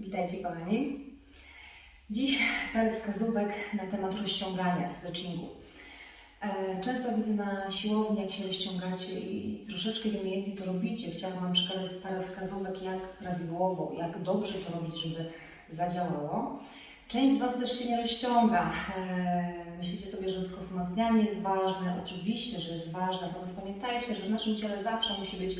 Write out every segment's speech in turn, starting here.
Witajcie kochani. Dziś parę wskazówek na temat rozciągania, stretchingu. E, Często widzę na siłowni, jak się rozciągacie i troszeczkę nieumiejętnie to robicie. Chciałabym Wam przekazać parę wskazówek, jak prawidłowo, jak dobrze to robić, żeby zadziałało. Część z Was też się nie rozciąga. E, Myślicie sobie, że tylko wzmacnianie jest ważne. Oczywiście, że jest ważne, natomiast pamiętajcie, że w naszym ciele zawsze musi być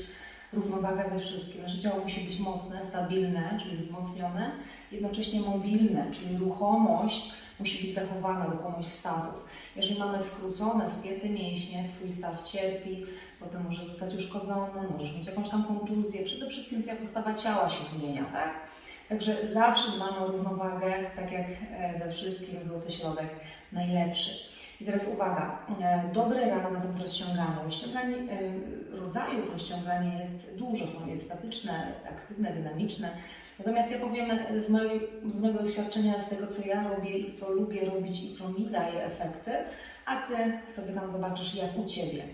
równowaga ze wszystkim. Nasze ciało musi być mocne, stabilne, czyli wzmocnione, jednocześnie mobilne, czyli ruchomość musi być zachowana, ruchomość stawów. Jeżeli mamy skrócone, spięte mięśnie, Twój staw cierpi, potem może zostać uszkodzony, możesz mieć jakąś tam kontuzję. Przede wszystkim Twoja postawa ciała się zmienia, tak? Także zawsze dbamy o równowagę, tak jak e, we wszystkim złoty środek najlepszy. I teraz uwaga, e, dobre rady na temat rozciągania. Rozciąganie, e, rodzajów rozciągania jest dużo, są je statyczne, aktywne, dynamiczne. Natomiast ja powiem z, mojej, z mojego doświadczenia, z tego co ja robię i co lubię robić i co mi daje efekty, a Ty sobie tam zobaczysz jak u Ciebie.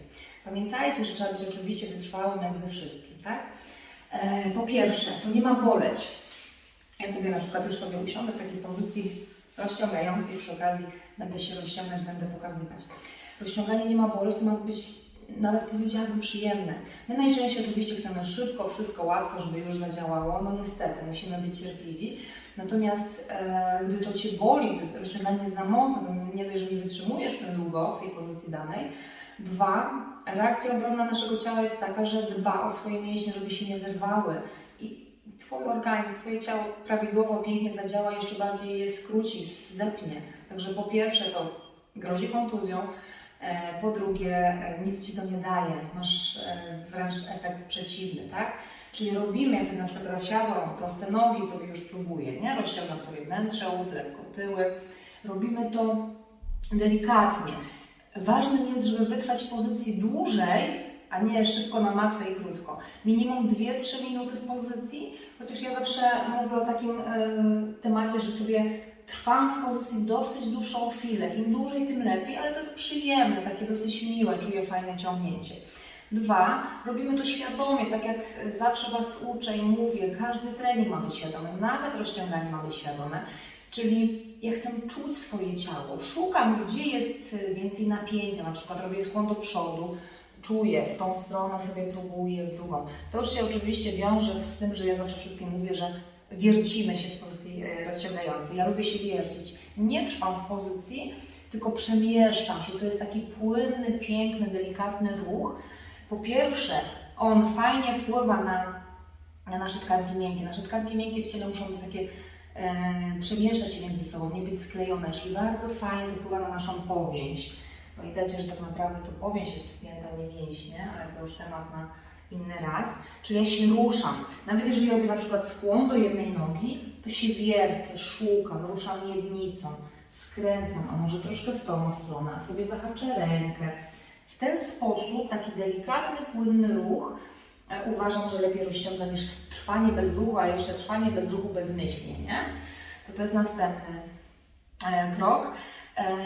Pamiętajcie, że trzeba być oczywiście wytrwałym jak ze wszystkim, tak? E, po pierwsze, to nie ma boleć. Ja sobie na przykład już sobie usiądę w takiej pozycji rozciągającej, przy okazji będę się rozciągać, będę pokazywać. Rozciąganie nie ma boleć, to ma być nawet powiedziałabym przyjemne. My najczęściej oczywiście chcemy szybko, wszystko łatwo, żeby już zadziałało. No niestety, musimy być cierpliwi. Natomiast e, gdy to Cię boli, gdy rozciąganie jest za mocne, to nie dość, że nie wytrzymujesz w tym długo w tej pozycji danej. Dwa, reakcja obronna naszego ciała jest taka, że dba o swoje mięśnie, żeby się nie zerwały. I Twój organizm, Twoje ciało prawidłowo, pięknie zadziała, jeszcze bardziej je skróci, zepnie. Także po pierwsze to grozi kontuzją, e, po drugie e, nic Ci to nie daje, masz e, wręcz efekt przeciwny, tak? Czyli robimy, ja sobie na przykład teraz siadam, proste nogi sobie już próbuję, nie? Rozciągam sobie wnętrze ud, lekko tyły. Robimy to delikatnie. Ważnym jest, żeby wytrwać w pozycji dłużej, a nie szybko na maksa i krótko. Minimum 2-3 minuty w pozycji, chociaż ja zawsze mówię o takim y, temacie, że sobie trwam w pozycji dosyć dłuższą chwilę. Im dłużej, tym lepiej, ale to jest przyjemne, takie dosyć miłe, czuję fajne ciągnięcie. Dwa, robimy to świadomie, tak jak zawsze Was uczę i mówię, każdy trening ma być świadomy, nawet rozciąganie ma być świadome. Czyli ja chcę czuć swoje ciało, szukam, gdzie jest więcej napięcia, na przykład robię skłon do przodu, czuję, w tą stronę sobie próbuję, w drugą. To już się oczywiście wiąże z tym, że ja zawsze wszystkim mówię, że wiercimy się w pozycji e, rozciągającej. Ja lubię się wiercić. Nie trwam w pozycji, tylko przemieszczam się. To jest taki płynny, piękny, delikatny ruch. Po pierwsze, on fajnie wpływa na, na nasze tkanki miękkie. Nasze tkanki miękkie w ciele muszą być takie e, przemieszczać się między sobą, nie być sklejone, czyli bardzo fajnie to wpływa na naszą powięź. Pamiętajcie, że tak naprawdę to powięź jest spięta, nie mięśnie, ale to już temat na inny raz. Czyli ja się ruszam. Nawet jeżeli robię na przykład skłon do jednej nogi, to się wiercę, szukam, ruszam miednicą, skręcam, a może troszkę w tą stronę, a sobie zahaczę rękę. W ten sposób, taki delikatny, płynny ruch, e, uważam, że lepiej rozciąga niż trwanie bez ruchu, a jeszcze trwanie bez ruchu bezmyślnie, nie? To to jest następny e, krok. E,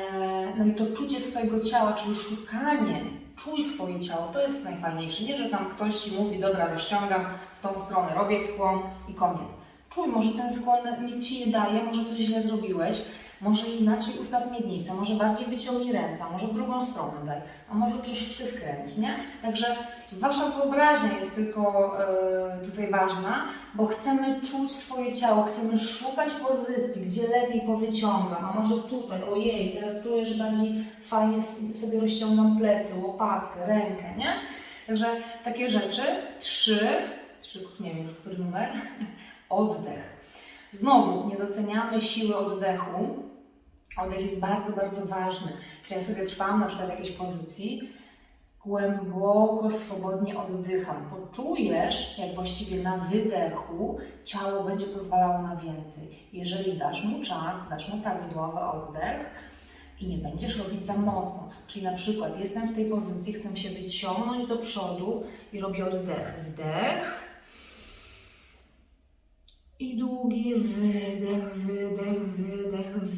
No i to czucie swojego ciała, czyli szukanie, czuj swoje ciało, to jest najfajniejsze. Nie, że tam ktoś Ci mówi, dobra, rozciągam w tą stronę, robię skłon i koniec. Czuj, może ten skłon nic Ci nie daje, może coś źle zrobiłeś, może inaczej ustaw miednicę, może bardziej wyciągnij ręce, może w drugą stronę daj, a może troszeczkę skręć, nie? Także Wasza wyobraźnia jest tylko e, tutaj ważna, bo chcemy czuć swoje ciało, chcemy szukać pozycji, gdzie lepiej powyciągam, a może tutaj, ojej, teraz czuję, że bardziej fajnie sobie rozciągam plecy, łopatkę, rękę, nie? Także takie rzeczy. Trzy, trzy nie wiem już który numer, oddech. Znowu, nie doceniamy siły oddechu. Oddech jest bardzo, bardzo ważny. Czyli ja sobie trwam na przykład w jakiejś pozycji, głęboko, swobodnie oddycham. Poczujesz, jak właściwie na wydechu ciało będzie pozwalało na więcej. Jeżeli dasz mu czas, dasz mu prawidłowy oddech i nie będziesz robić za mocno. Czyli na przykład jestem w tej pozycji, chcę się wyciągnąć do przodu i robię oddech. Wdech. I długi wydech, wydech, wydech,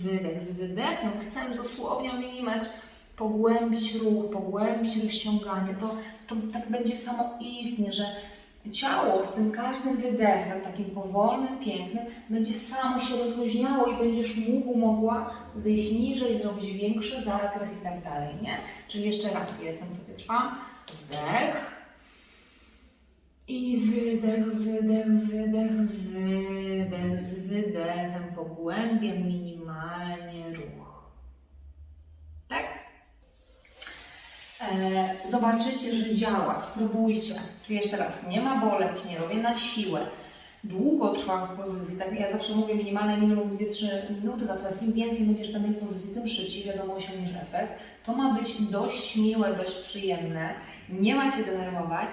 wydech. Z wydechem chcę dosłownie o milimetr pogłębić ruch, pogłębić rozciąganie. To, to tak będzie samoistnie, że ciało z tym każdym wydechem, takim powolnym, pięknym, będzie samo się rozluźniało i będziesz mógł, mogła zejść niżej, zrobić większy zakres i tak dalej, nie? Czyli jeszcze raz, jestem sobie trwam, wdech wydech, wydech, wydech, wydech, z wydechem pogłębiam minimalnie ruch. Tak? E, zobaczycie, że działa, spróbujcie. Jeszcze raz, nie ma boleć, nie robię na siłę. Długo trwam w pozycji, tak ja zawsze mówię minimalne minimum 2-3 minuty, natomiast im więcej będziesz w danej pozycji, tym szybciej wiadomo osiągniesz efekt. To ma być dość miłe, dość przyjemne, nie ma Cię denerwować.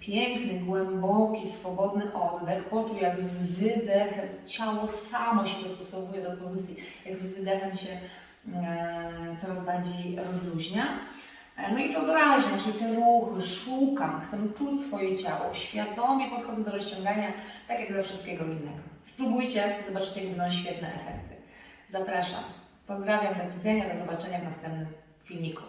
Piękny, głęboki, swobodny oddech. Poczuj jak z wydechem ciało samo się dostosowuje do pozycji, jak z wydechem się e, coraz bardziej rozluźnia. E, No i wyobraźnia, czyli te ruchy, szukam, chcę czuć swoje ciało, świadomie podchodzę do rozciągania, tak jak do wszystkiego innego. Spróbujcie, zobaczycie, jak będą świetne efekty. Zapraszam. Pozdrawiam, do widzenia, do zobaczenia w następnym filmiku.